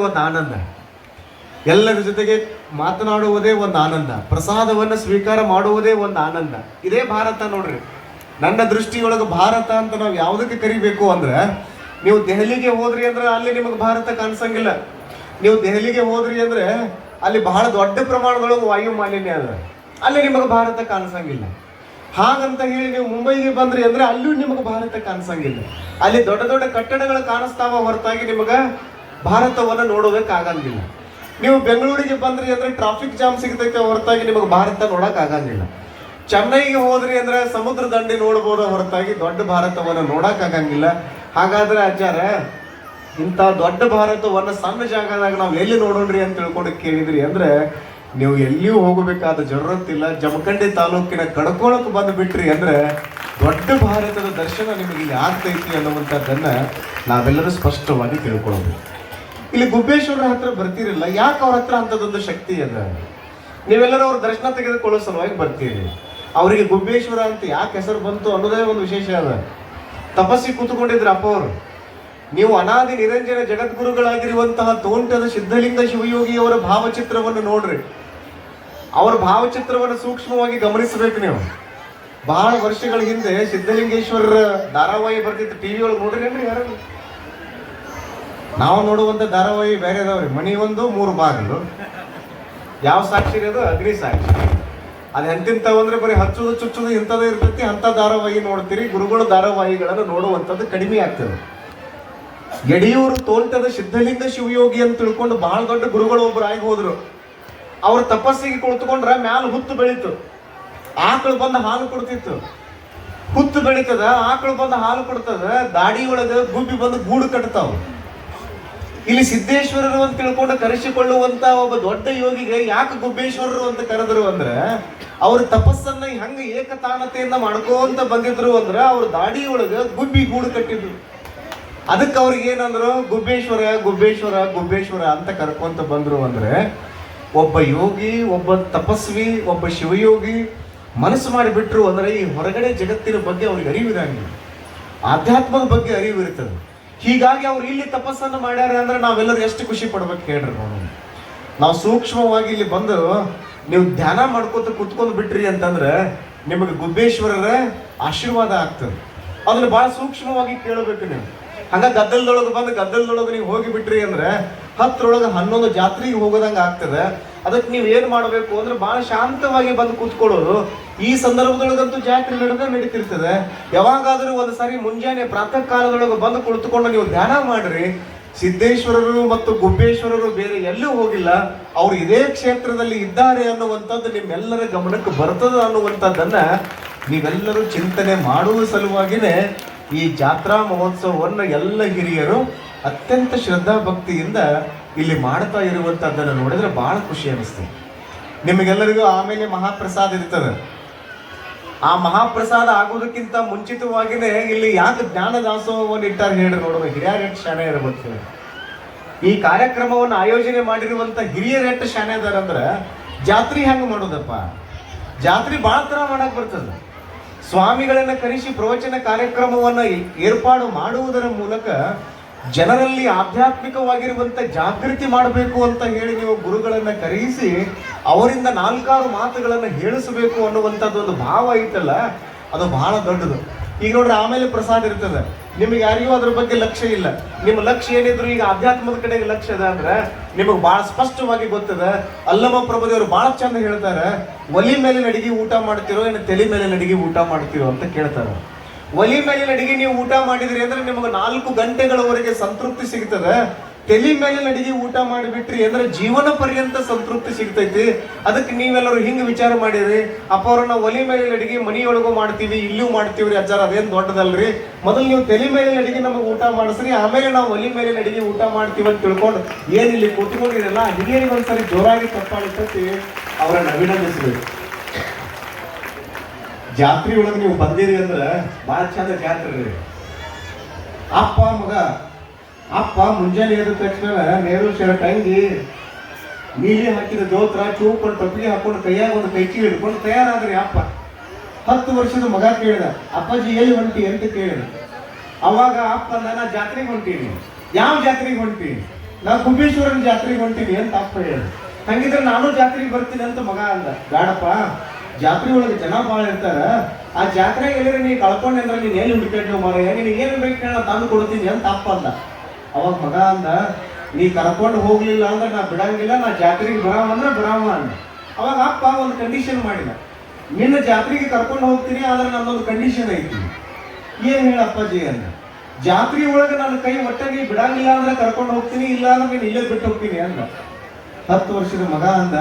ಒಂದು ಆನಂದ. ಎಲ್ಲರ ಜೊತೆಗೆ ಮಾತನಾಡುವುದೇ ಒಂದು ಆನಂದ. ಪ್ರಸಾದವನ್ನು ಸ್ವೀಕಾರ ಮಾಡುವುದೇ ಒಂದು ಆನಂದ. ಇದೇ ಭಾರತ ನೋಡ್ರಿ. ನನ್ನ ದೃಷ್ಟಿಯೊಳಗೆ ಭಾರತ ಅಂತ ನಾವು ಯಾವುದಕ್ಕೆ ಕರಿಬೇಕು ಅಂದ್ರೆ, ನೀವು ದೆಹಲಿಗೆ ಹೋದ್ರಿ ಅಂದ್ರೆ ಅಲ್ಲಿ ನಿಮಗೆ ಭಾರತ ಕಾಣಿಸಂಗಿಲ್ಲ. ನೀವು ದೆಹಲಿಗೆ ಹೋದ್ರಿ ಅಂದ್ರೆ ಅಲ್ಲಿ ಬಹಳ ದೊಡ್ಡ ಪ್ರಮಾಣದೊಳಗೆ ವಾಯು ಮಾಲಿನ್ಯ ಅದ. ಅಲ್ಲಿ ನಿಮಗೆ ಭಾರತ ಕಾಣಿಸಂಗಿಲ್ಲ. ಹಾಗಂತ ಹೇಳಿ ನೀವು ಮುಂಬೈಗೆ ಬಂದ್ರಿ ಅಂದ್ರೆ ಅಲ್ಲೂ ನಿಮಗೆ ಭಾರತ ಕಾಣಿಸಂಗಿಲ್ಲ. ಅಲ್ಲಿ ದೊಡ್ಡ ದೊಡ್ಡ ಕಟ್ಟಡಗಳು ಕಾಣಿಸ್ತಾವ ಹೊರತಾಗಿ ನಿಮಗೆ ಭಾರತವನ್ನು ನೋಡೋದಕ್ಕಾಗಂಗಿಲ್ಲ ನೀವು ಬೆಂಗಳೂರಿಗೆ ಬಂದ್ರಿ ಅಂದ್ರೆ ಟ್ರಾಫಿಕ್ ಜಾಮ್ ಸಿಗ್ತೈತೆ ಹೊರತಾಗಿ ನಿಮಗೆ ಭಾರತ ನೋಡಕ್ ಆಗಂಗಿಲ್ಲ ಚೆನ್ನೈಗೆ ಹೋದ್ರಿ ಅಂದ್ರೆ ಸಮುದ್ರ ದಂಡೆ ನೋಡ್ಬೋದು ಹೊರತಾಗಿ ದೊಡ್ಡ ಭಾರತವನ್ನು ನೋಡೋಕ್ಕಾಗಂಗಿಲ್ಲ. ಹಾಗಾದ್ರೆ ಅಜ್ಜಾರ, ಇಂಥ ದೊಡ್ಡ ಭಾರತವನ್ನು ಸಣ್ಣ ಜಾಗದಾಗ ನಾವು ಎಲ್ಲಿ ನೋಡೋಣ್ರಿ ಅಂತ ತಿಳ್ಕೊಂಡು ಕೇಳಿದ್ರಿ ಅಂದ್ರೆ ನೀವು ಎಲ್ಲಿಯೂ ಹೋಗಬೇಕಾದ ಜರುರತ್ತಿಲ್ಲ. ಜಮಖಂಡಿ ತಾಲೂಕಿನ ಕಡ್ಕೊಳಕ್ಕೆ ಬಂದು ಬಿಟ್ರಿ ಅಂದ್ರೆ ದೊಡ್ಡ ಭಾರತದ ದರ್ಶನ ನಿಮಗೆ ಇಲ್ಲಿ ಆಗ್ತೈತಿ ಅನ್ನುವಂಥದ್ದನ್ನು ನಾವೆಲ್ಲರೂ ಸ್ಪಷ್ಟವಾಗಿ ತಿಳ್ಕೊಳ್ಬೇಕು. ಇಲ್ಲಿ ಗುಬ್ಬೇಶ್ವರ ಹತ್ರ ಬರ್ತಿರಲ್ಲ, ಯಾಕೆ ಅವ್ರ ಹತ್ರ ಅಂಥದ್ದೊಂದು ಶಕ್ತಿ ಅದ ನೀವೆಲ್ಲರೂ ಅವ್ರ ದರ್ಶನ ತೆಗೆದುಕೊಳ್ಳೋ ಸಲುವಾಗಿ ಬರ್ತೀರಿ. ಅವರಿಗೆ ಗುಬ್ಬೇಶ್ವರ ಅಂತ ಯಾಕೆ ಹೆಸರು ಬಂತು ಅನ್ನೋದೇ ಒಂದು ವಿಶೇಷ ಅದ. ತಪಸ್ಸಿ ಕೂತ್ಕೊಂಡಿದ್ರ ಅಪ್ಪ ಅವರು ನೀವು ಅನಾದಿ ನಿರಂಜನ ಜಗದ್ಗುರುಗಳಾಗಿರುವಂತಹ ತೋಂಟದ ಸಿದ್ಧಲಿಂಗ ಶಿವಯೋಗಿಯವರ ಭಾವಚಿತ್ರವನ್ನು ನೋಡ್ರಿ. ಅವರ ಭಾವಚಿತ್ರವನ್ನು ಸೂಕ್ಷ್ಮವಾಗಿ ಗಮನಿಸಬೇಕು ನೀವು. ಬಹಳ ವರ್ಷಗಳ ಹಿಂದೆ ಸಿದ್ಧಲಿಂಗೇಶ್ವರರ ಧಾರಾವಾಹಿ ಬರ್ತಿತ್ತು ಟಿವಿ ಒಳಗೆ ನೋಡ್ರಿ ಯಾರು ನಾವು ನೋಡುವಂತ ಧಾರಾವಾಹಿ ಬೇರೆ ಅದಾವ್ರಿ. ಮನಿ ಒಂದು, ಮೂರು ಬಾಗಿಲು. ಯಾವ ಸಾಕ್ಷಿ ಇರೋದು ಅಗ್ನಿ ಸಾಕ್ಷಿ. ಅದು ಎಂತಿಂತವು ಅಂದ್ರೆ ಬರೀ ಹಚ್ಚುದು, ಚುಚ್ಚುದು ಇಂಥದ್ದು ಇರ್ತೈತಿ. ಅಂತ ಧಾರಾವಾಹಿ ನೋಡ್ತೀರಿ. ಗುರುಗಳ ಧಾರಾವಾಹಿಗಳನ್ನು ನೋಡುವಂಥದ್ದು ಕಡಿಮೆ ಆಗ್ತದೆ. ಯಡಿಯೂರು ತೋಲ್ತದ ಸಿದ್ಧಲಿಂಗ ಶಿವಯೋಗಿ ಅಂತ ತಿಳ್ಕೊಂಡು ಬಹಳ ದೊಡ್ಡ ಗುರುಗಳು ಒಬ್ಬರು ಆಗಿ ಹೋದ್ರು. ಅವ್ರ ತಪಸ್ಸಿಗೆ ಕುಳಿತುಕೊಂಡ್ರ ಮ್ಯಾಲ ಹುತ್ತು ಬೆಳೀತು. ಆಕಳು ಬಂದು ಹಾಲು ಕೊಡ್ತಿತ್ತು. ಹುತ್ತು ಬೆಳೀತದ, ಆಕಳು ಬಂದು ಹಾಲು ಕೊಡ್ತದ ದಾಡಿ ಒಳಗೆ ಗುಬ್ಬಿ ಬಂದು ಗೂಡು ಕಟ್ತಾವ. ಇಲ್ಲಿ ಸಿದ್ದೇಶ್ವರರು ಅಂತ ತಿಳ್ಕೊಂಡು ಕರೆಸಿಕೊಳ್ಳುವಂತ ಒಬ್ಬ ದೊಡ್ಡ ಯೋಗಿಗೆ ಯಾಕೆ ಗುಬ್ಬೇಶ್ವರರು ಅಂತ ಕರೆದ್ರು ಅಂದ್ರೆ, ಅವ್ರ ತಪಸ್ಸನ್ನ ಹೆಂಗ ಏಕತಾನತೆಯಿಂದ ಮಾಡ್ಕೋಂತ ಬಂದಿದ್ರು ಅಂದ್ರೆ ಅವ್ರ ದಾಡಿ ಒಳಗ ಗುಬ್ಬಿ ಗೂಡು ಕಟ್ಟಿದ್ರು. ಅದಕ್ಕೆ ಅವ್ರಿಗೆ ಏನಂದ್ರು, ಗುಬ್ಬೇಶ್ವರ ಗುಬ್ಬೇಶ್ವರ ಗುಬ್ಬೇಶ್ವರ ಅಂತ ಕರ್ಕೊಂತ ಬಂದ್ರು ಅಂದ್ರೆ, ಒಬ್ಬ ಯೋಗಿ, ಒಬ್ಬ ತಪಸ್ವಿ, ಒಬ್ಬ ಶಿವಯೋಗಿ ಮನಸ್ಸು ಮಾಡಿಬಿಟ್ರು ಅಂದ್ರೆ ಈ ಹೊರಗಡೆ ಜಗತ್ತಿನ ಬಗ್ಗೆ ಅವ್ರಿಗೆ ಅರಿವಿರಂಗಿಲ್ಲ ಆಧ್ಯಾತ್ಮದ ಬಗ್ಗೆ ಅರಿವು ಹೀಗಾಗಿ ಅವ್ರು ಇಲ್ಲಿ ತಪಸ್ಸನ್ನು ಮಾಡ್ಯಾರ ಅಂದ್ರೆ ನಾವೆಲ್ಲರೂ ಎಷ್ಟು ಖುಷಿ ಪಡ್ಬೇಕು ಹೇಳ್ರಿ ನಾವು ಸೂಕ್ಷ್ಮವಾಗಿ ಇಲ್ಲಿ ಬಂದು ನೀವು ಧ್ಯಾನ ಮಾಡ್ಕೋತ ಕುತ್ಕೊಂಡು ಬಿಟ್ರಿ ಅಂತಂದ್ರೆ ನಿಮಗೆ ಗುಬ್ಬೇಶ್ವರರ ಆಶೀರ್ವಾದ ಆಗ್ತದೆ. ಅದನ್ನ ಬಹಳ ಸೂಕ್ಷ್ಮವಾಗಿ ಕೇಳಬೇಕು ನೀವು. ಹಂಗ ಗದ್ದಲದೊಳಗೆ ಬಂದು ಗದ್ದಲದೊಳಗೆ ನೀವು ಹೋಗಿ ಬಿಟ್ರಿ ಅಂದ್ರೆ ಹತ್ತರೊಳಗೆ ಹನ್ನೊಂದು ಜಾತ್ರೆಗೆ ಹೋಗೋದಂಗ ಆಗ್ತದೆ. ಅದಕ್ಕೆ ನೀವು ಏನು ಮಾಡಬೇಕು ಅಂದ್ರೆ ಬಹಳ ಶಾಂತವಾಗಿ ಬಂದು ಕೂತ್ಕೊಳ್ಳೋದು. ಈ ಸಂದರ್ಭದೊಳಗಂತೂ ಜಾತ್ರೆ ನಡೆದ ನಡೀತಿರ್ತದೆ. ಯಾವಾಗಾದರೂ ಒಂದು ಸಾರಿ ಮುಂಜಾನೆ ಪ್ರಾತಃ ಕಾಲದೊಳಗೆ ಬಂದು ಕುಳಿತುಕೊಂಡು ನೀವು ಧ್ಯಾನ ಮಾಡ್ರಿ. ಸಿದ್ದೇಶ್ವರರು ಮತ್ತು ಗುಬ್ಬೇಶ್ವರರು ಬೇರೆ ಎಲ್ಲೂ ಹೋಗಿಲ್ಲ. ಅವರು ಇದೇ ಕ್ಷೇತ್ರದಲ್ಲಿ ಇದ್ದಾರೆ ಅನ್ನುವಂಥದ್ದು ನಿಮ್ಮೆಲ್ಲರ ಗಮನಕ್ಕೆ ಬರ್ತದ ಅನ್ನುವಂಥದ್ದನ್ನ ನೀವೆಲ್ಲರೂ ಚಿಂತನೆ ಮಾಡುವ ಸಲುವಾಗಿನೇ ಈ ಜಾತ್ರಾ ಮಹೋತ್ಸವವನ್ನು ಎಲ್ಲ ಹಿರಿಯರು ಅತ್ಯಂತ ಶ್ರದ್ಧಾ ಭಕ್ತಿಯಿಂದ ಇಲ್ಲಿ ಮಾಡ್ತಾ ಇರುವಂಥದ್ದನ್ನು ನೋಡಿದ್ರೆ ಬಹಳ ಖುಷಿ ಅನಿಸ್ತದೆ ನಿಮಗೆಲ್ಲರಿಗೂ ಆಮೇಲೆ ಮಹಾಪ್ರಸಾದ ಇರ್ತದೆ. ಆ ಮಹಾಪ್ರಸಾದ ಆಗೋದಕ್ಕಿಂತ ಮುಂಚಿತವಾಗಿನೇ ಇಲ್ಲಿ ಯಾಕೆ ಜ್ಞಾನ ದಾಸೋಹವನ್ನು ಇಟ್ಟಾರೆ ಹೇಳಿ ನೋಡುವ ಹಿರಿಯರ ಶಾಣೆ ಇರಬೇಕು. ಈ ಕಾರ್ಯಕ್ರಮವನ್ನು ಆಯೋಜನೆ ಮಾಡಿರುವಂಥ ಹಿರಿಯರ ಶಾಣೆ ಅದಾರಂದ್ರೆ ಜಾತ್ರೆ ಹೆಂಗ್ ಮಾಡೋದಪ್ಪ? ಜಾತ್ರೆ ಭಾಳ ತರ ಮಾಡಕ್ಕೆ ಬರ್ತದೆ. ಸ್ವಾಮಿಗಳನ್ನ ಕರೆಸಿ ಪ್ರವಚನ ಕಾರ್ಯಕ್ರಮವನ್ನು ಏರ್ಪಾಡು ಮಾಡುವುದರ ಮೂಲಕ ಜನರಲ್ಲಿ ಆಧ್ಯಾತ್ಮಿಕವಾಗಿರುವಂತ ಜಾಗೃತಿ ಮಾಡಬೇಕು ಅಂತ ಹೇಳಿ ನೀವು ಗುರುಗಳನ್ನು ಕರೆಯಿಸಿ ಅವರಿಂದ ನಾಲ್ಕಾರು ಮಾತುಗಳನ್ನು ಹೇಳಿಸಬೇಕು ಅನ್ನುವಂಥದ್ದು ಒಂದು ಭಾವ ಐತಲ್ಲ, ಅದು ಬಹಳ ದೊಡ್ಡದು. ಈಗ ನೋಡ್ರಿ, ಆಮೇಲೆ ಪ್ರಸಾದ ಇರ್ತದೆ. ನಿಮಗೆ ಯಾರಿಗೂ ಅದ್ರ ಬಗ್ಗೆ ಲಕ್ಷ್ಯ ಇಲ್ಲ. ನಿಮ್ಮ ಲಕ್ಷ್ಯ ಏನಿದ್ರು ಈಗ ಆಧ್ಯಾತ್ಮದ ಕಡೆಗೆ ಲಕ್ಷ್ಯ ಅದ ಅಂದ್ರೆ ನಿಮಗೆ ಬಹಳ ಸ್ಪಷ್ಟವಾಗಿ ಗೊತ್ತದ ಅಲ್ಲಮ ಪ್ರಭುದೇವರು ಬಹಳ ಚಂದ ಹೇಳ್ತಾರೆ, ಒಲಿ ಮೇಲೆ ಅಡಿಗೆ ಊಟ ಮಾಡ್ತಿರೋ ಏನು ತಲೆ ಮೇಲೆ ಅಡಿಗೆ ಊಟ ಮಾಡ್ತಿರೋ ಅಂತ ಕೇಳ್ತಾರೆ. ಒಲಿ ಮೇಲಿನ ಅಡಿಗೆ ನೀವು ಊಟ ಮಾಡಿದ್ರಿ ಅಂದ್ರೆ ನಿಮಗೆ ನಾಲ್ಕು ಗಂಟೆಗಳವರೆಗೆ ಸಂತೃಪ್ತಿ ಸಿಗ್ತದೆ. ತಲೆ ಮೇಲಿನ ಅಡಿಗೆ ಊಟ ಮಾಡಿಬಿಟ್ರಿ ಅಂದ್ರೆ ಜೀವನ ಪರ್ಯಂತ ಸಂತೃಪ್ತಿ ಸಿಗ್ತೈತಿ. ಅದಕ್ಕೆ ನೀವೆಲ್ಲರೂ ಹಿಂಗೆ ವಿಚಾರ ಮಾಡಿರಿ. ಅಪ್ಪ ನಾವು ಒಲಿ ಮೇಲಿನ ಅಡಿಗೆ ಮನೆಯೊಳಗೂ ಮಾಡ್ತೀವಿ ಇಲ್ಲೂ ಮಾಡ್ತೀವ್ರಿ ಅಜ್ಜಾರ, ಅದೇನ್ ದೊಡ್ಡದಲ್ರಿ? ಮೊದಲು ನೀವು ತಲೆ ಮೇಲೆ ಅಡಿಗೆ ನಮಗೆ ಊಟ ಮಾಡಿಸ್ರಿ, ಆಮೇಲೆ ನಾವು ಒಲಿ ಮೇಲೆ ಅಡಿಗೆ ಊಟ ಮಾಡ್ತೀವಿ ಅಂತ ತಿಳ್ಕೊಂಡು ಏನಿಲ್ಲಿ ಕೂತ್ಕೊಂಡಿರಲ್ಲ, ಹಿರಿಯರಿಗೆ ಒಂದ್ಸರಿ ಜೋರಾಗಿ ತಪ್ಪಾಡಿಸ್ತೀವಿ ಅವರನ್ನು ಅಭಿನಂದಿಸಬೇಕು ಜಾತ್ರೆ ಒಳಗೆ ನೀವು ಬಂದಿರಿ ಅಂದ್ರೆ ಬಹಳ ಚಂದ ಜಾತ್ರೆ ಅಪ್ಪ, ಮಗ ಅಪ್ಪ ಮುಂಜಾನೆ ಎದ್ದ ತಕ್ಷಣ ನೇರು ಶರ್ಟ್ ಅಂಗಿ ನೀಲಿ ಹಾಕಿದ ಜೋತ್ರ ಚೂಕೊಂಡು ಟೊಪ್ಪಿಗೆ ಹಾಕೊಂಡು ಕೈಯಾಗ ಒಂದು ಕೈಚಿ ಹಿಡ್ಕೊಂಡು ತಯಾರಾದ್ರಿ ಅಪ್ಪ. ಹತ್ತು ವರ್ಷದ ಮಗ ಕೇಳಿದ, ಅಪ್ಪಾಜಿ, ಎಲ್ಲಿ ಹೊಂಟಿ? ಅಂತ ಕೇಳಿದ. ಅವಾಗ ಅಪ್ಪ ನಾನು ಜಾತ್ರೆಗೆ ಹೊಂಟೀನಿ. ಯಾವ ಜಾತ್ರೆಗೆ ಹೊಂಟೀನಿ? ನಾ ಕುಂಬೇಶ್ವರನ ಜಾತ್ರೆಗೆ ಹೊಂಟೀನಿ ಅಂತ ಅಪ್ಪ ಹೇಳಿದ. ಹಂಗಿದ್ರೆ ನಾನು ಜಾತ್ರೆಗೆ ಬರ್ತೀನಿ ಅಂತ ಮಗ ಅಂದ. ಬೇಡಪ್ಪ ಜಾತ್ರೆ ಒಳಗೆ ಜನ ಭಾಳ ಇರ್ತಾರ. ಆ ಜಾತ್ರೆಗೆ ಎಲ್ಲರೂ ನೀ ಕಳ್ಕೊಂಡೆ ಅಂದ್ರೆ ನೀನ್ ಎಲ್ಲಿ ಹುಡುಕಾಡ್ತೀವಿ ಮಾರ ನಿನಗೆ ಏನು ಬೇಕು ಹೇಳ ತಂದು ಕೊಡ್ತೀನಿ ಅಂತ ಅಪ್ಪ ಅಂದ. ಅವಾಗ ಮಗ ಅಂದ, ನೀ ಕರ್ಕೊಂಡು ಹೋಗ್ಲಿಲ್ಲ ಅಂದ್ರೆ ನಾ ಬಿಡಂಗಿಲ್ಲ, ನಾ ಜಾತ್ರೆಗೆ ಬರಾಮ ಅಂದ್ರೆ ಬರಾಮ ಅಂದ. ಅವಾಗ ಅಪ್ಪ ಒಂದು ಕಂಡೀಷನ್ ಮಾಡಿದ. ನಿನ್ನ ಜಾತ್ರೆಗೆ ಕರ್ಕೊಂಡು ಹೋಗ್ತೀನಿ, ಆದ್ರೆ ನನ್ನೊಂದು ಕಂಡೀಷನ್ ಐತಿ. ಏನ್ ಹೇಳಪ್ಪಾಜಿ ಅಂದ. ಜಾತ್ರೆ ಒಳಗೆ ನನ್ನ ಕೈ ಒಟ್ಟಾಗಿ ಬಿಡಂಗಿಲ್ಲ ಅಂದ್ರೆ ಕರ್ಕೊಂಡು ಹೋಗ್ತೀನಿ, ಇಲ್ಲ ಅಂದ್ರೆ ನೀನು ಇಲ್ಲೇ ಬಿಟ್ಟು ಹೋಗ್ತೀನಿ ಅಂದ. ಹತ್ತು ವರ್ಷದ ಮಗ ಅಂದ,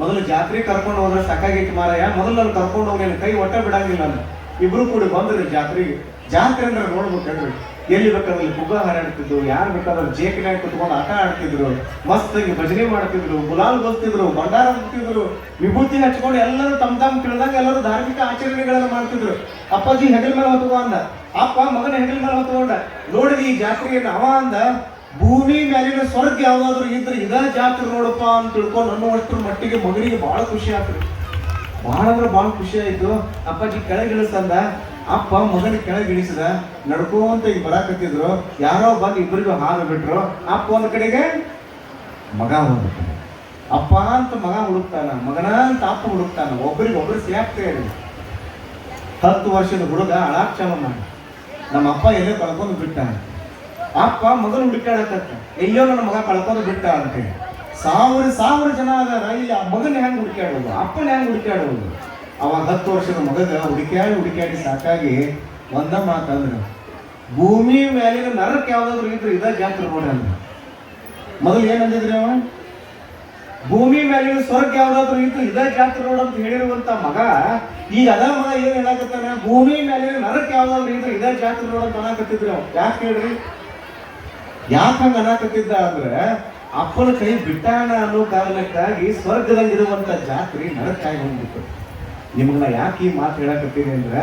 ಮೊದಲು ಜಾತ್ರೆ ಕರ್ಕೊಂಡು ಹೋದ್ರೆ ಸಾಕಾಗಿತ್ತು ಮಾರಾಯ, ಮೊದಲು ನಾನು ಕರ್ಕೊಂಡು ಹೋಗಿ ಕೈ ಒಟ್ಟ ಬಿಡಂಗಿಲ್ಲ ಅಂದ. ಇಬ್ರು ಕೂಡ ಬಂದ್ರಿ ಜಾತ್ರೆಗೆ. ಜಾತ್ರೆ ಅಂದ್ರೆ ನೋಡ್ಬೇಕಂದ್ರಿ ಎಲ್ಲಿ ಬೇಕಾದ್ರೆ ಪುಗ್ಗ ಹಾರಾಡ್ತಿದ್ರು ಯಾರು ಬೇಕಾದ್ರೆ ಜೇಕಿನ ಕುತ್ಕೊಂಡು ಆಟ ಆಡ್ತಿದ್ರು, ಮಸ್ತಾಗಿ ಭಜನೆ ಮಾಡ್ತಿದ್ರು, ಗುಲಾಲ್ ಬಲ್ತಿದ್ರು ಭಂಡಾರ ಬರ್ತಿದ್ರು ವಿಭೂತಿ ಹಚ್ಕೊಂಡು ಎಲ್ಲರೂ ತಮ್ಮ ತಮ್ಮ ತಿಳಿದಾಗ ಎಲ್ಲರೂ ಧಾರ್ಮಿಕ ಆಚರಣೆಗಳನ್ನ ಮಾಡ್ತಿದ್ರು. ಅಪ್ಪಾಜಿ ಹೆಗಲ ಮೇಲೆ ಹೊತ್ಕೊ ಅಂದ. ಅಪ್ಪ ಮಗನ ಹೆಗಲ ಮೇಲೆ ಹೊತ್ಕೊಂಡ. ನೋಡಿದ ಈ ಜಾತ್ರೆಯನ್ನು. ಅವ ಅಂದ, ಭೂಮಿ ಮೇಲಿನ ಸ್ವರ್ಗ ಯಾವ್ದಾದ್ರು ಇದ್ರೆ ಇದ ಜಾತ್ರೆ ನೋಡಪ್ಪ ಅಂತ ತಿಳ್ಕೊಂಡು ಅನ್ನುವಷ್ಟರ ಮಟ್ಟಿಗೆ ಮಗನಿಗೆ ಬಹಳ ಖುಷಿ ಆಯ್ತು ಬಹಳ ಅಂದ್ರೆ ಬಹಳ ಖುಷಿ ಆಯ್ತು. ಅಪ್ಪಾಜಿ ಕೆಳಗೆ ಇಳಿಸಂದ ಅಪ್ಪ ಮಗನ ಕೆಳಗೆ ಇಳಿಸಿದ, ನಡ್ಕೊಂತ ಈಗ ಬರಾಕತ್ತಿದ್ರು, ಯಾರೋ ಬಂದು ಇಬ್ಬರಿಗೂ ಹಾಲು ಬಿಟ್ರು, ಅಪ್ಪ ಒಂದು ಕಡೆಗೆ ಮಗ ಒಂದು ಅಪ್ಪ ಅಂತ ಮಗ ಹುಡುಕ್ತಾನ, ಮಗನ ಅಂತ ಅಪ್ಪ ಹುಡುಕ್ತಾನ ಒಬ್ಬರಿಗೆ ಒಬ್ಬರು ಸಿಯಾಗ್ತಾ ಇರಲಿ ಹತ್ತು ವರ್ಷದ ಹುಡುಗ ಅಳಾಕ್ಷಮ ಮಾಡಿ ನಮ್ಮ ಅಪ್ಪ ಎಲ್ಲೇ ಕಳ್ಕೊಂಡು ಬಿಟ್ಟ ಅಪ್ಪ ಮಗನ ಹುಡುಕಾಡಕತ್ತ ಎಲ್ಲೋ ನನ್ನ ಮಗ ಕಳ್ಕೊಂಡು ಬಿಟ್ಟ ಅಂತೇಳಿ ಸಾವಿರ ಸಾವಿರ ಜನ ಅದಾರ, ಇಲ್ಲಿ ಆ ಮಗನ ಹೆಂಗ್ ಹುಡುಕಾಡೋದು ಅಪ್ಪನ ಹೆಂಗ್ ಹುಡುಕಾಡೋದು ಅವಾಗ ಹತ್ತು ವರ್ಷದ ಮಗದ ಹುಡುಕ್ಯಾಡಿ ಹುಡುಕ್ಯಾಡಿ ಸಾಕಾಗಿ ಒಂದ ಮಾತಂದ್ರ ಭೂಮಿ ಮೇಲಿನ ನರಕ್ ಯಾವ್ದಾದ್ರು ಇದ್ರೆ ಇದ ಜಾತ್ರೆ ನೋಡಿ ಅಂದ ಮೊದಲು ಏನಂದಿದ್ರಿ ಅವ? ಭೂಮಿ ಮೇಲಿನ ಸ್ವರ್ಗ ಯಾವ್ದಾದ್ರು ಇತ್ತು ಇದ ಜಾತ್ರೆ ನೋಡ್ ಅಂತ ಹೇಳಿರುವಂತ ಮಗ, ಈಗ ಅದ ಮಗ ಏನ್ ಹೇಳಕತ್ತಾನ? ಭೂಮಿ ಮೇಲಿನ ನರಕ್ ಯಾವ್ದಾದ್ರು ಇದ್ರೆ ಇದ ಜಾತ್ರೆ ನೋಡ್ ಅಂತ ಅನ್ನಕತ್ತಿದ್ರಿ ಅವ. ಯಾಕೆ ಹೇಳ್ರಿ? ಯಾಕೆ ಹಂಗ ಅನ್ನಕತ್ತಿದ್ದ ಅಂದ್ರೆ, ಅಪ್ಪನ ಕೈ ಬಿಟ್ಟಾಣ ಅನ್ನೋ ಕಾರಣಕ್ಕಾಗಿ ಸ್ವರ್ಗದಲ್ಲಿರುವಂತ ಜಾತ್ರೆ ನರಕ್ಕಾಗಿ ಹೋಗ್ಬಿಟ್ಟು ನಿಮ್ಗೆ ಯಾಕೆ ಈ ಮಾತು ಹೇಳಕತ್ತೀನಿ ಅಂದ್ರೆ,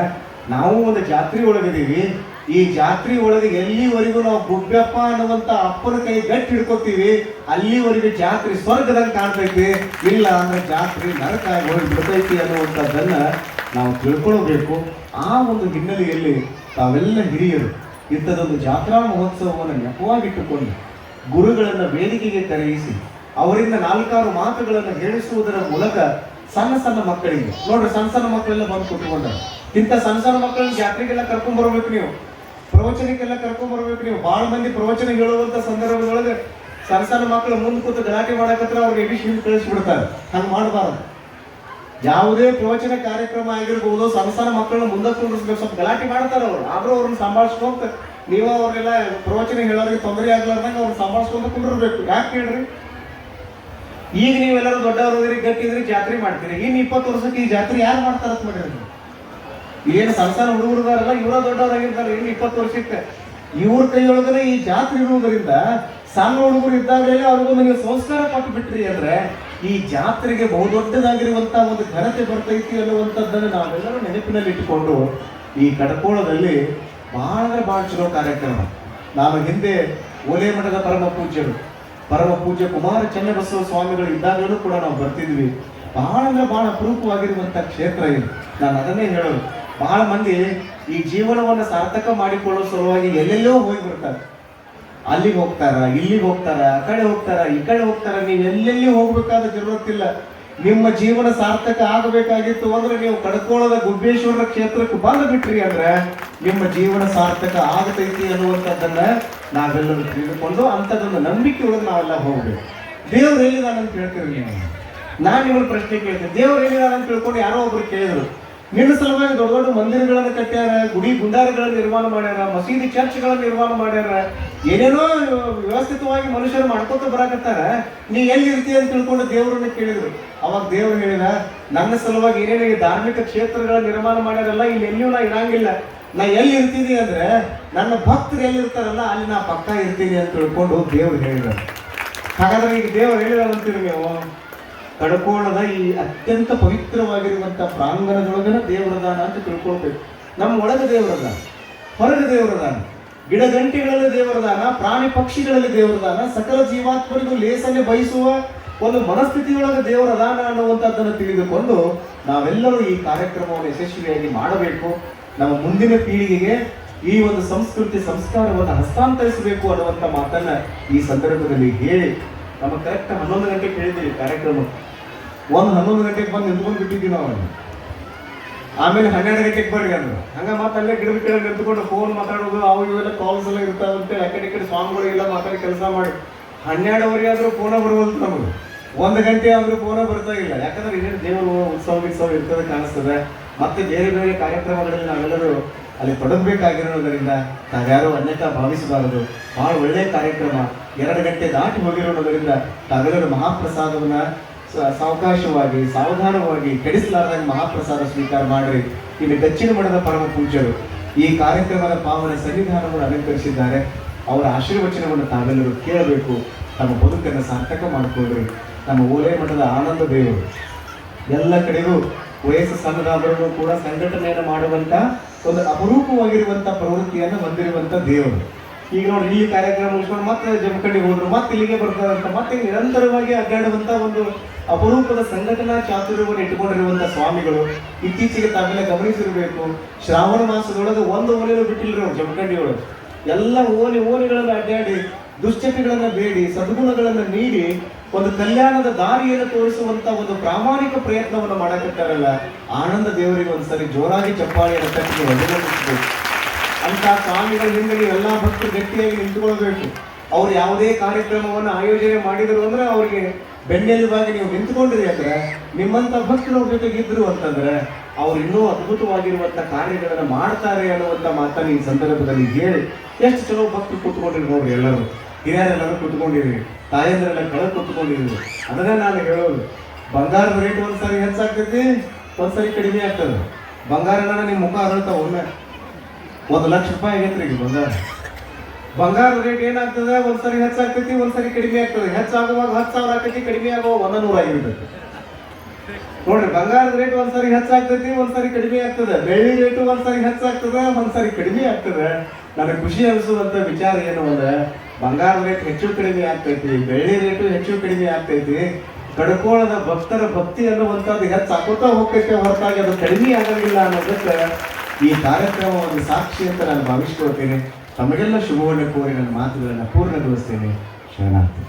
ನಾವು ಒಂದು ಜಾತ್ರೆ ಒಳಗಿದೀವಿ ಈ ಜಾತ್ರೆ ಒಳಗೆ ಎಲ್ಲಿವರೆಗೂ ನಾವು ಗುಬ್ಬಪ್ಪ ಅನ್ನುವಂತ ಅಪ್ಪನ ಕೈ ಗಟ್ಟಿ ಹಿಡ್ಕೊತೀವಿ, ಅಲ್ಲಿವರೆಗೂ ಜಾತ್ರೆ ಸ್ವರ್ಗದಂಗೆ ಕಾಣ್ತೈತಿ. ಇಲ್ಲ ಅಂದ್ರೆ ಜಾತ್ರೆ ನರಕ ಹೋಗಿ ಬಿಡ್ತೈತಿ ಅನ್ನುವಂಥದ್ದನ್ನ ನಾವು ತಿಳ್ಕೊಳ್ಬೇಕು. ಆ ಒಂದು ಹಿನ್ನೆಲೆಯಲ್ಲಿ ತಾವೆಲ್ಲ ಹಿರಿಯರು ಇಂಥದ್ದೊಂದು ಜಾತ್ರಾ ಮಹೋತ್ಸವವನ್ನು ನೆಪವಾಗಿಟ್ಟುಕೊಂಡು ಗುರುಗಳನ್ನ ವೇದಿಕೆಗೆ ಕರೆಯಿಸಿ, ಅವರಿಂದ ನಾಲ್ಕಾರು ಮಾತುಗಳನ್ನು ಹೇಳಿಸುವುದರ ಮೂಲಕ ಸಣ್ಣ ಸಣ್ಣ ಮಕ್ಕಳಿಗೆ. ನೋಡ್ರಿ, ಸಣ್ಣ ಸಣ್ಣ ಮಕ್ಕಳೆಲ್ಲ ಬಂದು ಕುತ್ಕೊಂಡ ಇಂಥ ಸಣ್ಣ ಸಣ್ಣ ಮಕ್ಕಳನ್ನ ಜಾತ್ರೆಗೆಲ್ಲ ಕರ್ಕೊಂಡ್ ಬರ್ಬೇಕು ನೀವು. ಪ್ರವಚನಕ್ಕೆಲ್ಲ ಕರ್ಕೊಂಡ್ ಬರ್ಬೇಕು ನೀವು. ಬಹಳ ಮಂದಿ ಪ್ರವಚನ ಹೇಳುವಂತ ಸಂದರ್ಭದೊಳಗೆ ಸಣ್ಣ ಸಣ್ಣ ಮಕ್ಕಳು ಮುಂದೆ ಕೂತು ಗಲಾಟೆ ಮಾಡಕತ್ರ ಅವ್ರಿಗೆ ಎಡಿಷನ್ ಕಳಿಸ್ಬಿಡ್ತಾರೆ. ಹಂಗೆ ಮಾಡಬಾರ್ದು. ಯಾವುದೇ ಪ್ರವಚನ ಕಾರ್ಯಕ್ರಮ ಆಗಿರ್ಬೋದು, ಸಣ್ಣ ಸಣ್ಣ ಮಕ್ಕಳನ್ನ ಮುಂದೆ ಕೂಡಿಸ್ಬೇಕು ಸ್ವಲ್ಪ ಗಲಾಟೆ ಮಾಡ್ತಾರೆ ಅವ್ರು. ಆದ್ರೂ ಅವ್ರನ್ನ ಸಂಭಾಳಿಸ್ಕೊಂತ ನೀವು ಅವ್ರಿಗೆಲ್ಲ ಪ್ರವಚನ ಹೇಳೋರಿಗೆ ತೊಂದರೆ ಆಗ್ಲಾರ್ದಂಗೆ ಅವ್ರನ್ನ ಸಂಭಾಳಿಸ್ಕೊಂತ ಕುಂಡಿರ್ಬೇಕು ಯಾಕೆ ಹೇಳ್ರಿ? ಈಗ ನೀವೆಲ್ಲರೂ ದೊಡ್ಡವರು ಗಟ್ಟಿದ್ರಿ ಜಾತ್ರೆ ಮಾಡ್ತೀರಿ. ಇನ್ನು ಇಪ್ಪತ್ತು ವರ್ಷಕ್ಕೆ ಈ ಜಾತ್ರೆ ಯಾರು ಮಾಡ್ತಾರಂತ ಮಾಡಿರಿ ಏನು ಸಣ್ಣ ಹುಡುಗರದಾರಲ್ಲ ಇವರ ದೊಡ್ಡವರಾಗಿರ್ತಾರೆ, ಇನ್ನು ಇಪ್ಪತ್ತು ವರ್ಷಕ್ಕೆ. ಇವ್ರ ಕೈಯೊಳಗನೆ ಈ ಜಾತ್ರೆ ಇರುವುದರಿಂದ ಸಣ್ಣ ಹುಡುಗರು ಇದ್ದಾಗಲೇ ಅವ್ರಿಗೂ ನೀವು ಸಂಸ್ಕಾರ ಕೊಟ್ಟು ಬಿಟ್ರಿ ಅಂದ್ರೆ ಈ ಜಾತ್ರೆಗೆ ಬಹುದೊಡ್ಡದಾಗಿರುವಂತಹ ಒಂದು ಘನತೆ ಬರ್ತೈತಿ ಅನ್ನುವಂಥದ್ದನ್ನು ನಾವೆಲ್ಲರೂ ನೆನಪಿನಲ್ಲಿ ಇಟ್ಟುಕೊಂಡು ಈ ಕಡಕೋಳದಲ್ಲಿ ಬಹಳ ಅಂದ್ರೆ ಬಹಳ ಚಲೋ ಕಾರ್ಯಕ್ರಮ. ನಾನು ಹಿಂದೆ ಓಲೆ ಮಠದ ಪರಮ ಪೂಜ್ಯರು ಪರಮ ಪೂಜ್ಯ ಕುಮಾರ ಚನ್ನಬಸವ ಸ್ವಾಮಿಗಳು ಇದ್ದಾಗಲೂ ಕೂಡ ನಾವು ಬರ್ತಿದ್ವಿ. ಬಹಳ ಅಂದ್ರೆ ಬಹಳ ಅಪರೂಪವಾಗಿರುವಂತಹ ಕ್ಷೇತ್ರ ಇದು. ನಾನು ಅದನ್ನೇ ಹೇಳೋದು. ಬಹಳ ಮಂದಿ ಈ ಜೀವನವನ್ನು ಸಾರ್ಥಕ ಮಾಡಿಕೊಳ್ಳೋ ಸಲುವಾಗಿ ಎಲ್ಲೆಲ್ಲೋ ಹೋಗಿ ಬರ್ತಾರೆ. ಅಲ್ಲಿಗೆ ಹೋಗ್ತಾರ, ಇಲ್ಲಿಗೆ ಹೋಗ್ತಾರ, ಆ ಕಡೆ ಹೋಗ್ತಾರ, ಈ ಕಡೆ ಹೋಗ್ತಾರ, ನೀವು ಎಲ್ಲೆಲ್ಲಿ ಹೋಗ್ಬೇಕಾದ ಜರುರತ್ತಿಲ್ಲ ನಿಮ್ಮ ಜೀವನ ಸಾರ್ಥಕ ಆಗಬೇಕಾಗಿತ್ತು ಅಂದ್ರೆ ನೀವು ಕಡಕೋಳದ ಗುಬ್ಬೇಶ್ವರ ಕ್ಷೇತ್ರಕ್ಕೆ ಬಂದು ಬಿಟ್ರಿ ಅಂದ್ರೆ ನಿಮ್ಮ ಜೀವನ ಸಾರ್ಥಕ ಆಗತೈತಿ ಅನ್ನುವಂಥದ್ದನ್ನ ನಾವೆಲ್ಲರೂ ತಿಳಿದುಕೊಂಡು ಅಂಥದ್ದೊಂದು ನಂಬಿಕೆ ಒಳಗೆ ನಾವೆಲ್ಲ ಹೋಗ್ಬೇಕು. ದೇವ್ರು ಎಲ್ಲಿದಾನ ಅಂತ ಹೇಳ್ತೀರಿ ನೀವು? ನಾನು ನಿಮ್ಮ ಪ್ರಶ್ನೆ ಕೇಳ್ತೇನೆ. ದೇವ್ರು ಎಲ್ಲಿದಾನ ಅಂತ ತಿಳ್ಕೊಂಡು ಯಾರೋ ಒಬ್ರು ಕೇಳಿದ್ರು. ನಿನ್ನ ಸಲುವಾಗಿ ದೊಡ್ಡ ದೊಡ್ಡ ಮಂದಿರಗಳನ್ನು ಕಟ್ಟ್ಯಾರ, ಗುಡಿ ಗುಂಡಾರಗಳನ್ನು ನಿರ್ಮಾಣ ಮಾಡ್ಯಾರ, ಮಸೀದಿ ಚರ್ಚ್ಗಳನ್ನು ನಿರ್ಮಾಣ ಮಾಡ್ಯಾರ, ಏನೇನೋ ವ್ಯವಸ್ಥಿತವಾಗಿ ಮನುಷ್ಯರು ಮಾಡ್ಕೊತ ಬರಾಕತ್ತಾರ. ನೀ ಎಲ್ಲಿ ಇರ್ತೀಯ ಅಂತ ತಿಳ್ಕೊಂಡು ದೇವರನ್ನ ಕೇಳಿದ್ರು. ಅವಾಗ ದೇವ್ರು ಹೇಳಿದ, ನನ್ನ ಸಲುವಾಗಿ ಏನೇನು ಈ ಧಾರ್ಮಿಕ ಕ್ಷೇತ್ರಗಳ ನಿರ್ಮಾಣ ಮಾಡ್ಯಾರಲ್ಲ ಇಲ್ಲಿ ಎಲ್ಲಿಯೂ ನಾ ಇರಂಗಿಲ್ಲ ನಾ ಎಲ್ಲಿ ಇರ್ತೀನಿ ಅಂದ್ರೆ ನನ್ನ ಭಕ್ತರು ಎಲ್ಲಿ ಇರ್ತಾರಲ್ಲ ಅಲ್ಲಿ ನಾ ಪಕ್ಕ ಇರ್ತೀನಿ ಅಂತ ತಿಳ್ಕೊಂಡು ದೇವ್ರು ಹೇಳಿದ್ರು. ಹಾಗಾದ್ರೆ ಈಗ ದೇವರು ಹೇಳಿದಾರಂತೀರಿ ನೀವು ಕಡ್ಕೋಳದ ಈ ಅತ್ಯಂತ ಪವಿತ್ರವಾಗಿರುವಂಥ ಪ್ರಾಂಗಣದೊಳಗನ ದೇವರದಾನ ಅಂತ ತಿಳ್ಕೊಳ್ಬೇಕು. ನಮ್ಮ ಒಳಗೆ ದೇವರದಾನ ಹೊರಗೆ ದೇವರದಾನ ಗಿಡ ಗಂಟೆಗಳಲ್ಲಿ ದೇವರದಾನ ಪ್ರಾಣಿ ಪಕ್ಷಿಗಳಲ್ಲಿ ದೇವರದಾನ ಸಕಲ ಜೀವಾತ್ಮರಿಗೂ ಲೇಸನೆ ಬಯಸುವ ಒಂದು ಮನಸ್ಥಿತಿಯೊಳಗೆ ದೇವರದಾನ ಅನ್ನುವಂಥದ್ದನ್ನು ತಿಳಿದುಕೊಂಡು ನಾವೆಲ್ಲರೂ ಈ ಕಾರ್ಯಕ್ರಮವನ್ನು ಯಶಸ್ವಿಯಾಗಿ ಮಾಡಬೇಕು. ನಮ್ಮ ಮುಂದಿನ ಪೀಳಿಗೆಗೆ ಈ ಒಂದು ಸಂಸ್ಕೃತಿ ಸಂಸ್ಕಾರವನ್ನು ಹಸ್ತಾಂತರಿಸಬೇಕು ಅನ್ನುವಂಥ ಮಾತನ್ನ ಈ ಸಂದರ್ಭದಲ್ಲಿ ಹೇಳಿ ನಮ್ಮ ಕರೆಕ್ಟ್ ಹನ್ನೊಂದು ಗಂಟೆಗೆ ಹೇಳಿದ್ದೀವಿ ಕಾರ್ಯಕ್ರಮ. ಒಂದು ಹನ್ನೊಂದು ಗಂಟೆಗೆ ಬಂದು ನಿಂತ್ಕೊಂಡು ಬಿಟ್ಟಿದ್ದೀವಿ ನಾವು. ಆಮೇಲೆ ಹನ್ನೆರಡು ಗಂಟೆಗೆ ಬರ್ರಿ ಅಂದ್ರು. ಹಂಗ ಮತ್ತೆ ಅಲ್ಲೇ ಗಿಡದ ಕೆಳಗೆ ನಿಂತ್ಕೊಂಡು ಫೋನ್ ಮಾತಾಡೋದು, ಅವು ಇವೆಲ್ಲ ಕಾಲ್ಸ್ ಎಲ್ಲ ಇರ್ತಾವಂತೆ, ಆ ಕಡೆ ಕಡೆ ಸ್ವಾಮಿಗಳು ಮಾತಾಡಿ ಕೆಲಸ ಮಾಡಿ. ಹನ್ನೆರಡುವರೆ ಆದರೂ ಫೋನ ಬರುವಂತ ನಮಗೆ. ಒಂದು ಗಂಟೆ ಆದ್ರೂ ಫೋನ ಬರ್ತಾ ಇಲ್ಲ. ಯಾಕಂದ್ರೆ ಇನ್ನೇನು ದೇವರು ಉತ್ಸವ ಉತ್ಸವ ಇರ್ತದೆ, ಕಾಣಿಸ್ತದೆ. ಮತ್ತೆ ಬೇರೆ ಬೇರೆ ಕಾರ್ಯಕ್ರಮಗಳಲ್ಲಿ ನಾವೆಲ್ಲರೂ ಅಲ್ಲಿ ತೊಡಗಬೇಕಾಗಿರೋದರಿಂದ ತಾವ್ಯಾರು ಅನ್ಯತಾ ಭಾವಿಸಬಾರದು. ಭಾಳ ಒಳ್ಳೆಯ ಕಾರ್ಯಕ್ರಮ. ಎರಡು ಗಂಟೆ ದಾಟಿ ಹೋಗಿರೋದರಿಂದ ತಾವೆಲ್ಲರೂ ಮಹಾಪ್ರಸಾದವನ್ನು ಸಾವಕಾಶವಾಗಿ, ಸಾವಧಾನವಾಗಿ ಕೆಡಿಸಲಾರ್ದಂಗೆ ಮಹಾಪ್ರಸಾದ ಸ್ವೀಕಾರ ಮಾಡಿರಿ. ಇಲ್ಲಿ ದಕ್ಷಿಣ ಮಠದ ಪರಮ ಪೂಜ್ಯರು ಈ ಕಾರ್ಯಕ್ರಮದ ಪಾವನ ಸನ್ನಿಧಾನವನ್ನು ಅಲಂಕರಿಸಿದ್ದಾರೆ. ಅವರ ಆಶೀರ್ವಚನವನ್ನು ತಾವೆಲ್ಲರೂ ಕೇಳಬೇಕು. ತಮ್ಮ ಬದುಕನ್ನು ಸಾರ್ಥಕ ಮಾಡಿಕೊಳ್ಳ್ರಿ ನಮ್ಮ ಓಲೆ ಮಠದ ಆನಂದ ದೇವರು. ಎಲ್ಲ ಕಡೆಗೂ ವಯಸ್ಸು ಸಣ್ಣದಾದರೂ ಕೂಡ ಸಂಘಟನೆಯನ್ನು ಮಾಡುವಂತ ಒಂದು ಅಪರೂಪವಾಗಿರುವಂಥ ಪ್ರವೃತ್ತಿಯನ್ನು ಹೊಂದಿರುವಂತ ದೇವರು. ಈಗ ನೋಡಿ, ಈ ಕಾರ್ಯಕ್ರಮ ಮುಗಿಸ್ಕೊಂಡು ಮತ್ತೆ ಜಮಖಂಡಿಗೆ ಹೋದ್ರು, ಮತ್ತೆ ಇಲ್ಲಿಗೆ ಬರ್ತಾರಂತ ಮತ್ತೆ ನಿರಂತರವಾಗಿ ಅಡ್ಡಾಡುವಂಥ ಒಂದು ಅಪರೂಪದ ಸಂಘಟನಾ ಚಾತುರ್ಯವನ್ನು ಇಟ್ಟುಕೊಂಡಿರುವಂತ ಸ್ವಾಮಿಗಳು ಇತ್ತೀಚೆಗೆ ತಾವೆಲ್ಲ ಗಮನಿಸಿರಬೇಕು. ಶ್ರಾವಣ ಮಾಸದೊಳಗೆ ಒಂದು ಓಣಿಗಳು ಬಿಟ್ಟಿಲ್ಲ ಅವ್ರು ಜಮಖಂಡಿ ಒಳಗೆ ಎಲ್ಲ ಓಣಿ ಓಲಿಗಳನ್ನು ಅಡ್ಡಾಡಿ, ದುಶ್ಚಟಗಳನ್ನು ಬೇಡಿ, ಸದ್ಗುಣಗಳನ್ನು ನೀಡಿ ಒಂದು ಕಲ್ಯಾಣದ ದಾರಿಯನ್ನು ತೋರಿಸುವಂತ ಒಂದು ಪ್ರಾಮಾಣಿಕ ಪ್ರಯತ್ನವನ್ನು ಮಾಡಕತ್ತಾರಲ್ಲ? ಆನಂದ ದೇವರಿಗೆ ಒಂದ್ಸರಿ ಜೋರಾಗಿ ಚಪ್ಪಾಳಿಯನ್ನು ತಟ್ಟಿ ಅಭಿನಂದಿಸಬೇಕು. ಅಂತ ಸ್ವಾಮಿಗಳ ಹಿಂದೆ ಎಲ್ಲಾ ಭಕ್ತರು ಗಟ್ಟಿಯಾಗಿ ನಿಂತುಕೊಳ್ಬೇಕು. ಅವ್ರು ಯಾವುದೇ ಕಾರ್ಯಕ್ರಮವನ್ನು ಆಯೋಜನೆ ಮಾಡಿದರು ಅಂದ್ರೆ ಅವ್ರಿಗೆ ಬೆನ್ನೆಲುಬಾಗಿ ನೀವು ನಿಂತುಕೊಂಡಿದೆ ಅಂದ್ರೆ ನಿಮ್ಮಂತ ಭಕ್ತರು ಜೊತೆಗೆ ಇದ್ರು ಅಂತಂದ್ರೆ, ಅವ್ರು ಇನ್ನೂ ಅದ್ಭುತವಾಗಿರುವಂತ ಕಾರ್ಯಗಳನ್ನ ಮಾಡ್ತಾರೆ ಅನ್ನುವಂತ ಮಾತನ್ನ ಈ ಸಂದರ್ಭದಲ್ಲಿ ಹೇಳಿ. ಎಷ್ಟು ಚಲೋ ಭಕ್ತರು ಕೂತ್ಕೊಂಡಿರಿ ನೋಡ್ರಿ ಎಲ್ಲರೂ. ಹಿರಿಯರೆಲ್ಲರೂ ಕೂತ್ಕೊಂಡಿರಿ ತಾಯಂದ್ರೆಲ್ಲ ಕಳೆದು ಕೂತ್ಕೊಂಡಿರಿ ಅದನ್ನೇ ನಾನು ಹೇಳೋದು. ಬಂಗಾರದ ರೇಟ್ ಒಂದ್ಸರಿ ಹೆಚ್ಚಾಗ್ತೈತಿ, ಒಂದ್ಸರಿ ಕಡಿಮೆ ಆಗ್ತದೆ. ಬಂಗಾರ ನಿಮ್ಮ ಮುಖ ಅರಳ್ತಾವ ಒಮ್ಮೆ. ಒಂದು ಲಕ್ಷ ರೂಪಾಯಿ ಆಗೈತ್ರಿ ಈಗ ಬಂಗಾರ. ಬಂಗಾರದ ರೇಟ್ ಏನಾಗ್ತದೆ? ಒಂದ್ಸರಿ ಹೆಚ್ಚಾಗ್ತೈತಿ, ಒಂದ್ಸರಿ ಕಡಿಮೆ ಆಗ್ತದೆ. ಹೆಚ್ಚಾಗುವಾಗ ಹತ್ತು ಸಾವಿರ ಆಗ್ತೈತಿ ಕಡಿಮೆ ಆಗುವಾಗ ಒಂದ ನೂರ ಆಗಿರ್ತೈತಿ ನೋಡ್ರಿ, ಬಂಗಾರದ ರೇಟ್ ಒಂದ್ಸರಿ ಹೆಚ್ಚಾಗ್ತೈತಿ, ಒಂದ್ಸರಿ ಕಡಿಮೆ ಆಗ್ತದೆ. ಬೆಳ್ಳಿ ರೇಟು ಒಂದ್ಸರಿ ಹೆಚ್ಚಾಗ್ತದೆ, ಒಂದ್ಸರಿ ಕಡಿಮೆ ಆಗ್ತದೆ. ನನಗೆ ಖುಷಿ ಅನಿಸುವಂಥ ವಿಚಾರ ಏನು ಅಂದ್ರೆ ಬಂಗಾರದ ರೇಟ್ ಹೆಚ್ಚು ಕಡಿಮೆ ಆಗ್ತೈತಿ ಬೆಳ್ಳಿ ರೇಟು ಹೆಚ್ಚು ಕಡಿಮೆ ಆಗ್ತೈತಿ ಕಡ್ಕೊಳ್ಳದ ಭಕ್ತರ ಭಕ್ತಿ ಅನ್ನುವಂಥದ್ದು ಹೆಚ್ಚಾಕೋತಾ ಹೋಗ್ತೈತೆ ಹೊರತಾಗಿ ಅದು ಕಡಿಮೆ ಆಗಂಗಿಲ್ಲ ಅನ್ನೋದಕ್ಕೆ ಈ ಕಾರ್ಯಕ್ರಮ ಒಂದು ಸಾಕ್ಷಿ ಅಂತ ನಾನು ಭಾವಿಸ್ಕೊಳ್ತೇನೆ. ತಮಗೆಲ್ಲ ಶುಭವನ್ನು ಕೋರಿ ನನ್ನ ಮಾತುಗಳನ್ನು ಪೂರ್ಣಗೊಳಿಸ್ತೇನೆ. ಶರಣಾರ್ಥಿ.